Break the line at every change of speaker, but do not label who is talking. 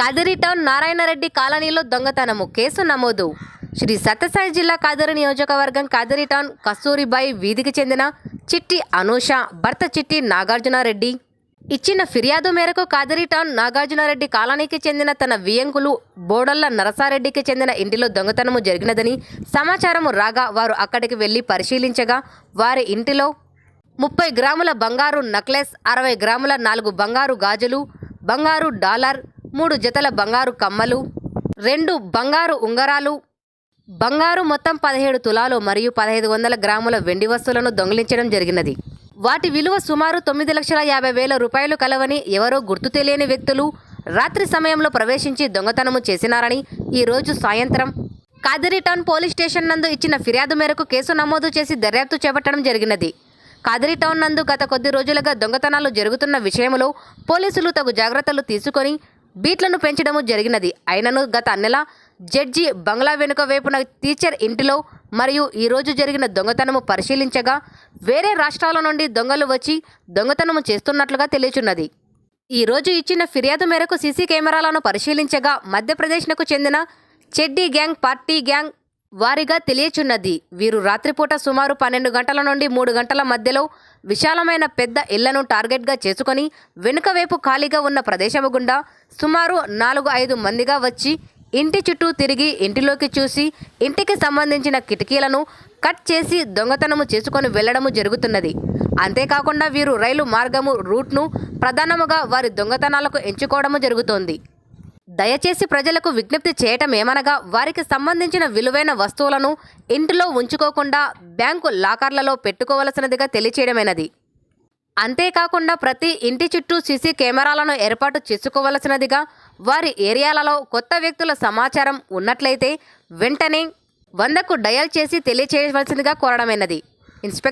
Kadiri town Narayana Reddy కాలనీలో దొంగతనము. Case నమోదు. శ్రీ సత్యసాయి జిల్లా కాదిరి నియోజకవర్గం కాదిరి టౌన్ కస్తూరిబాయి వీధికి చెందిన చిట్టి అనూష భర్త చిట్టి నాగార్జునారెడ్డి. ఇచ్చిన ఫిర్యాదు మేరకు కాదిరి టౌన్ నాగార్జునారెడ్డి కాలనీకి చెందిన తన వియంకులు బోడల్ల నరసారెడ్డికి చెందిన ఇంటిలో దొంగతనము జరిగినదని సమాచారము రాగా వారు అక్కడికి వెళ్ళి పరిశీలించగా వారి ఇంటిలో ముప్పై గ్రాముల బంగారు నక్లెస్ అరవై గ్రాముల నాలుగు బంగారు గాజులు బంగారు డాలర్ మూడు జతల బంగారు కమ్మలు రెండు బంగారు ఉంగరాలు బంగారు మొత్తం పదిహేడు తులాలు మరియు పదహైదు వందల గ్రాముల వెండి వస్తువులను దొంగిలించడం జరిగినది. వాటి విలువ సుమారు తొమ్మిది లక్షల యాభై వేల రూపాయలు కలవని ఎవరో గుర్తు తెలియని వ్యక్తులు రాత్రి సమయంలో ప్రవేశించి దొంగతనము చేసినారని ఈరోజు సాయంత్రం కాదిరి టౌన్ పోలీస్ స్టేషన్ నందు ఇచ్చిన ఫిర్యాదు మేరకు కేసు నమోదు చేసి దర్యాప్తు చేపట్టడం జరిగినది. కాదిరి టౌన్ నందు గత కొద్ది రోజులుగా దొంగతనాలు జరుగుతున్న విషయంలో పోలీసులు తగు జాగ్రత్తలు తీసుకొని బీట్లను పెంచడము జరిగినది. అయినను గత నెల జడ్జి బంగ్లా వెనుక వైపున టీచర్ ఇంటిలో మరియు ఈరోజు జరిగిన దొంగతనము పరిశీలించగా వేరే రాష్ట్రాల నుండి దొంగలు వచ్చి దొంగతనము చేస్తున్నట్లుగా తెలియచున్నది. ఈరోజు ఇచ్చిన ఫిర్యాదు మేరకు సీసీ కెమెరాలను పరిశీలించగా మధ్యప్రదేశ్నకు చెందిన చెడ్డీ గ్యాంగ్ పార్టీ గ్యాంగ్ వారిగా తెలియచున్నది. వీరు రాత్రిపూట సుమారు పన్నెండు గంటల నుండి మూడు గంటల మధ్యలో విశాలమైన పెద్ద ఇళ్ళను టార్గెట్గా చేసుకొని వెనుక వైపు ఖాళీగా ఉన్న ప్రదేశము గుండా సుమారు నాలుగు ఐదు మందిగా వచ్చి ఇంటి చుట్టూ తిరిగి ఇంటిలోకి చూసి ఇంటికి సంబంధించిన కిటికీలను కట్ చేసి దొంగతనము చేసుకొని వెళ్ళడము జరుగుతున్నది. అంతేకాకుండా వీరు రైలు మార్గము రూట్ను ప్రధానముగా వారి దొంగతనాలకు ఎంచుకోవడము జరుగుతోంది. దయచేసి ప్రజలకు విజ్ఞప్తి చేయటం ఏమనగా వారికి సంబంధించిన విలువైన వస్తువులను ఇంటిలో ఉంచుకోకుండా బ్యాంకు లాకర్లలో పెట్టుకోవలసినదిగా తెలియచేయడమైనది. అంతేకాకుండా ప్రతి ఇంటి చుట్టూ సీసీ కెమెరాలను ఏర్పాటు చేసుకోవలసినదిగా వారి ఏరియాలలో కొత్త వ్యక్తుల సమాచారం ఉన్నట్లయితే వెంటనే వందకు డయల్ చేసి తెలియచేయవలసిందిగా కోరడమైనది. ఇన్స్పెక్టర్